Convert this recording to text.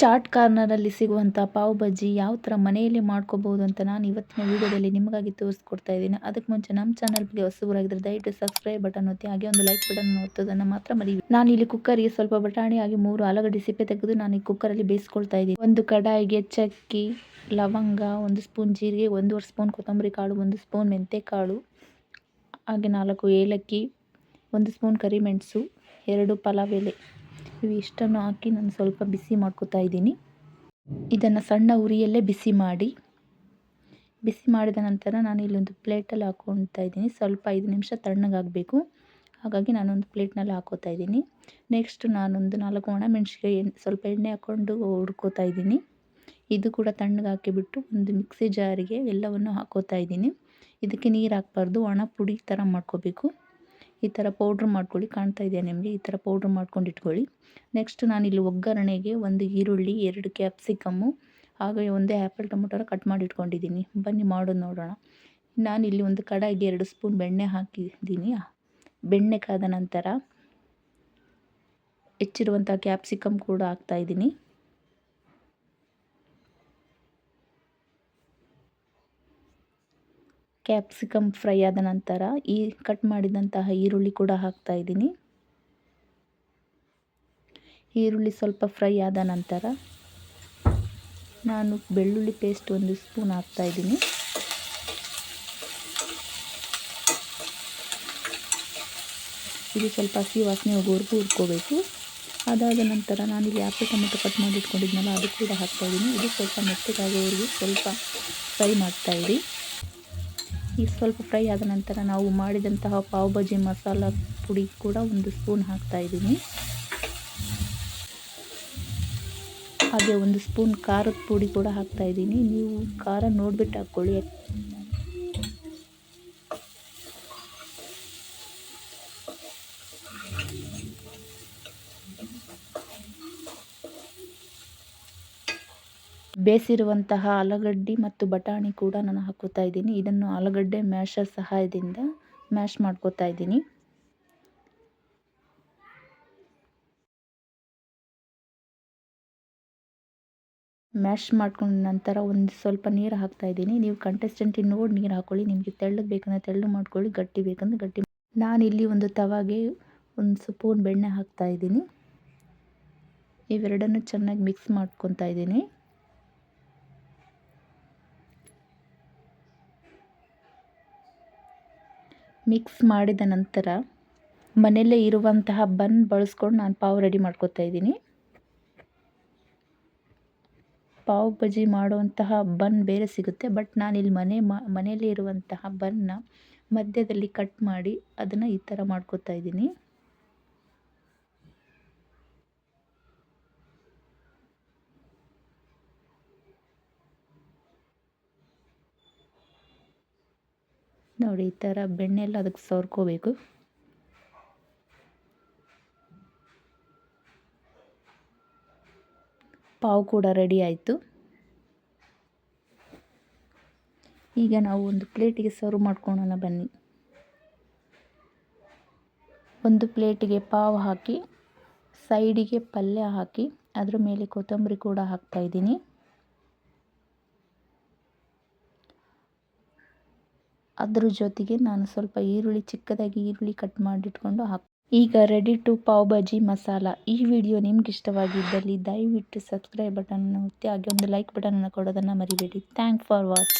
Chat ಕಾರ್ನರಲ್ಲಿ ಸಿಗುವಂಥ ಪಾವ್ ಬಜ್ಜಿ ಯಾವ ಥರ ಮನೆಯಲ್ಲಿ ಮಾಡ್ಕೋಬಹುದು ಅಂತ ನಾನು ಇವತ್ತಿನ ವೀಡಿಯೋದಲ್ಲಿ ನಿಮಗಾಗಿ ತೋರಿಸ್ಕೊಡ್ತಾ ಇದ್ದೀನಿ. ಅದಕ್ಕೆ ಮುಂಚೆ ನಮ್ಮ ಚಾನಲ್ಗೆ ಹೊಸಬರಾಗಿದ್ದರೆ ದಯವಿಟ್ಟು ಸಬ್ಸ್ಕ್ರೈಬ್ ಬಟನ್ ಒತ್ತಿ, ಹಾಗೆ ಒಂದು ಲೈಕ್ ಬಟನ್ ಒತ್ತೋದನ್ನು ಮಾತ್ರ ಮರಿ ನಾನು ಇಲ್ಲಿ ಕುಕ್ಕರ್ಗೆ ಸ್ವಲ್ಪ ಬಟಾಣಿ ಹಾಗೆ ಮೂರು ಆಲೂಗಡ್ಡೆ ಸಿಪ್ಪೆ ತೆಗೆದು ನಾನು ಈ ಕುಕ್ಕರಲ್ಲಿ ಬೇಯಿಸ್ಕೊಳ್ತಾ ಇದ್ದೀನಿ. ಒಂದು ಕಡಾಯಿಗೆ ಚಕ್ಕಿ, ಲವಂಗ, ಒಂದು ಸ್ಪೂನ್ ಜೀರಿಗೆ, ಒಂದೂವರೆ ಸ್ಪೂನ್ ಕೊತ್ತಂಬರಿ ಕಾಳು, ಒಂದು ಸ್ಪೂನ್ ಮೆಂತೆ ಕಾಳು ಹಾಗೆ ನಾಲ್ಕು ಏಲಕ್ಕಿ, ಒಂದು ಸ್ಪೂನ್ ಕರಿಮೆಣಸು, ಎರಡು ಪಲಾವ್ ಎಲೆ. ಇವು ಇಷ್ಟನ್ನು ಹಾಕಿ ನಾನು ಸ್ವಲ್ಪ ಬಿಸಿ ಮಾಡ್ಕೊತಾ ಇದ್ದೀನಿ. ಇದನ್ನು ಸಣ್ಣ ಉರಿಯಲ್ಲೇ ಬಿಸಿ ಮಾಡಿ. ಬಿಸಿ ಮಾಡಿದ ನಂತರ ನಾನು ಇಲ್ಲೊಂದು ಪ್ಲೇಟಲ್ಲಿ ಹಾಕ್ಕೊತಾ ಇದ್ದೀನಿ. ಸ್ವಲ್ಪ ಐದು ನಿಮಿಷ ತಣ್ಣಗಾಗಬೇಕು. ಹಾಗಾಗಿ ನಾನೊಂದು ಪ್ಲೇಟ್ನಲ್ಲಿ ಹಾಕೋತಾ ಇದ್ದೀನಿ. ನೆಕ್ಸ್ಟ್ ನಾನೊಂದು ನಾಲ್ಕು ಒಣಮೆಣ್ಸಿಕಾಯಿ ಎಣ್ಣೆ, ಸ್ವಲ್ಪ ಎಣ್ಣೆ ಹಾಕ್ಕೊಂಡು ಹುಡ್ಕೋತಾ ಇದ್ದೀನಿ. ಇದು ಕೂಡ ತಣ್ಣಗೆ ಹಾಕಿಬಿಟ್ಟು ಒಂದು ಮಿಕ್ಸಿ ಜಾರಿಗೆ ಎಲ್ಲವನ್ನು ಹಾಕೋತಾ ಇದ್ದೀನಿ. ಇದಕ್ಕೆ ನೀರು ಹಾಕ್ಬಾರ್ದು. ಒಣ ಪುಡಿ ಥರ ಮಾಡ್ಕೋಬೇಕು. ಈ ಥರ ಪೌಡ್ರ್ ಮಾಡ್ಕೊಳ್ಳಿ, ಕಾಣ್ತಾ ಇದೆಯಾ ನಿಮಗೆ? ಈ ಥರ ಪೌಡ್ರ್ ಮಾಡ್ಕೊಂಡು ಇಟ್ಕೊಳ್ಳಿ. ನೆಕ್ಸ್ಟ್ ನಾನಿಲ್ಲಿ ಒಗ್ಗರಣೆಗೆ ಒಂದು ಈರುಳ್ಳಿ, ಎರಡು ಕ್ಯಾಪ್ಸಿಕಮ್ಮು ಹಾಗೆ ಒಂದೇ ಆ್ಯಪಲ್ ಟೊಮೊಟೊನ ಕಟ್ ಮಾಡಿ ಇಟ್ಕೊಂಡಿದ್ದೀನಿ. ಬನ್ನಿ ಮಾಡೋದು ನೋಡೋಣ. ನಾನಿಲ್ಲಿ ಒಂದು ಕಡಾಯಿಗೆ ಎರಡು ಸ್ಪೂನ್ ಬೆಣ್ಣೆ ಹಾಕಿದ್ದೀನಿ. ಬೆಣ್ಣೆ ಕಾದ ನಂತರ ಹೆಚ್ಚಿರುವಂಥ ಕ್ಯಾಪ್ಸಿಕಮ್ ಕೂಡ ಹಾಕ್ತಾಯಿದ್ದೀನಿ ಕ್ಯಾಪ್ಸಿಕಮ್ ಫ್ರೈ ಆದ ನಂತರ ಈ ಕಟ್ ಮಾಡಿದಂತಹ ಈರುಳ್ಳಿ ಕೂಡ ಹಾಕ್ತಾ ಇದ್ದೀನಿ. ಈರುಳ್ಳಿ ಸ್ವಲ್ಪ ಫ್ರೈ ಆದ ನಂತರ ನಾನು ಬೆಳ್ಳುಳ್ಳಿ ಪೇಸ್ಟ್ ಒಂದು ಸ್ಪೂನ್ ಹಾಕ್ತಾ ಇದ್ದೀನಿ. ಇದು ಸ್ವಲ್ಪ ಹಸಿ ವಾಸನೆ ಹೋಗೋವರೆಗೂ ಹುರ್ಕೋಬೇಕು. ಅದಾದ ನಂತರ ನಾನಿಲ್ಲಿ ಆಪಲ್ ಟೊಮೆಟೊ ಕಟ್ ಮಾಡಿ ಇಟ್ಕೊಂಡಿದ್ನಲ್ಲ, ಅದು ಕೂಡ ಹಾಕ್ತಾಯಿದ್ದೀನಿ ಇದು ಸ್ವಲ್ಪ ಮೆತ್ತಗಾಗೋವರೆಗೂ ಸ್ವಲ್ಪ ಫ್ರೈ ಮಾಡ್ತಾಯಿರಿ ಈ ಸ್ವಲ್ಪ ಫ್ರೈ ಆದ ನಂತರ ನಾವು ಮಾಡಿದಂತಹ ಪಾವ್ ಬಾಜಿ ಮಸಾಲ ಪುಡಿ ಕೂಡ ಒಂದು ಸ್ಪೂನ್ ಹಾಕ್ತಾಯಿದ್ದೀನಿ ಹಾಗೆ ಒಂದು ಸ್ಪೂನ್ ಖಾರದ ಪುಡಿ ಕೂಡ ಹಾಕ್ತಾಯಿದ್ದೀನಿ ನೀವು ಖಾರ ನೋಡ್ಬಿಟ್ಟು ಹಾಕ್ಕೊಳ್ಳಿ. ಬೇಯಿಸಿರುವಂತಹ ಆಲೂಗಡ್ಡೆ ಮತ್ತು ಬಟಾಣಿ ಕೂಡ ನಾನು ಹಾಕೋತಾ ಇದ್ದೀನಿ. ಇದನ್ನು ಆಲೂಗಡ್ಡೆ ಮ್ಯಾಶರ್ ಸಹಾಯದಿಂದ ಮ್ಯಾಶ್ ಮಾಡ್ಕೋತಾ ಇದ್ದೀನಿ. ಮ್ಯಾಶ್ ಮಾಡ್ಕೊಂಡ ನಂತರ ಒಂದು ಸ್ವಲ್ಪ ನೀರು ಹಾಕ್ತಾ ಇದ್ದೀನಿ. ನೀವು ಕಂಟೆಸ್ಟೆಂಟಿಗೆ ನೋಡಿ ನೀರು ಹಾಕ್ಕೊಳ್ಳಿ ನಿಮಗೆ ತೆಳ್ಳಗೆ ಬೇಕಂದ್ರೆ ತೆಳ್ಳು ಮಾಡ್ಕೊಳ್ಳಿ, ಗಟ್ಟಿ ಬೇಕಂದ್ರೆ ಗಟ್ಟಿ ನಾನು ಇಲ್ಲಿ ಒಂದು ತವಾಗೆ ಒಂದು ಸ್ಪೂನ್ ಬೆಣ್ಣೆ ಹಾಕ್ತಾ ಇದ್ದೀನಿ. ಇವೆರಡನ್ನು ಚೆನ್ನಾಗಿ ಮಿಕ್ಸ್ ಮಾಡ್ಕೊತಾ ಇದ್ದೀನಿ. ಮಿಕ್ಸ್ ಮಾಡಿದ ನಂತರ ಮನೆಯಲ್ಲೇ ಇರುವಂತಹ ಬನ್ ಬಳಸ್ಕೊಂಡು ನಾನು ಪಾವ್ ರೆಡಿ ಮಾಡ್ಕೊತಾ ಇದ್ದೀನಿ. ಪಾವ್ ಬಜಿ ಮಾಡುವಂತಹ ಬನ್ ಬೇರೆ ಸಿಗುತ್ತೆ, ಬಟ್ ನಾನಿಲ್ಲಿ ಮನೆ ಮನೆಯಲ್ಲೇ ಇರುವಂತಹ ಬನ್ನ ಮಧ್ಯದಲ್ಲಿ ಕಟ್ ಮಾಡಿ ಅದನ್ನು ಈ ಥರ ಮಾಡ್ಕೋತಾ ಇದ್ದೀನಿ. ನೋಡಿ, ಈ ಥರ ಬೆಣ್ಣೆಲ್ಲ ಅದಕ್ಕೆ ಸೋರ್ಕೋಬೇಕು ಪಾವು ಕೂಡ ರೆಡಿ ಆಯಿತು. ಈಗ ನಾವು ಒಂದು ಪ್ಲೇಟಿಗೆ ಸರ್ವ್ ಮಾಡ್ಕೊಳ್ಳೋಣ ಬನ್ನಿ. ಒಂದು ಪ್ಲೇಟಿಗೆ ಪಾವು ಹಾಕಿ, ಸೈಡಿಗೆ ಪಲ್ಯ ಹಾಕಿ, ಅದ್ರ ಮೇಲೆ ಕೊತ್ತಂಬರಿ ಕೂಡ ಹಾಕ್ತಾಯಿದ್ದೀನಿ ಅದ್ರ ಜೊತೆಗೆ ನಾನು ಸ್ವಲ್ಪ ಈರುಳ್ಳಿ, ಚಿಕ್ಕದಾಗಿ ಈರುಳ್ಳಿ ಕಟ್ ಮಾಡಿಟ್ಕೊಂಡು ಹಾಕಿ ಈಗ ready to pav bhaji masala. ಈ ವಿಡಿಯೋ ನಿಮ್ಗೆ ಇಷ್ಟವಾಗಿದ್ದಲ್ಲಿ ದಯವಿಟ್ಟು ಸಬ್ಸ್ಕ್ರೈಬ್ ಬಟನ್ ಒತ್ತಿ, ಹಾಗೆ ಒಂದು ಲೈಕ್ ಬಟನನ್ನು ಕೊಡೋದನ್ನು ಮರಿಬೇಡಿ. Thank for watch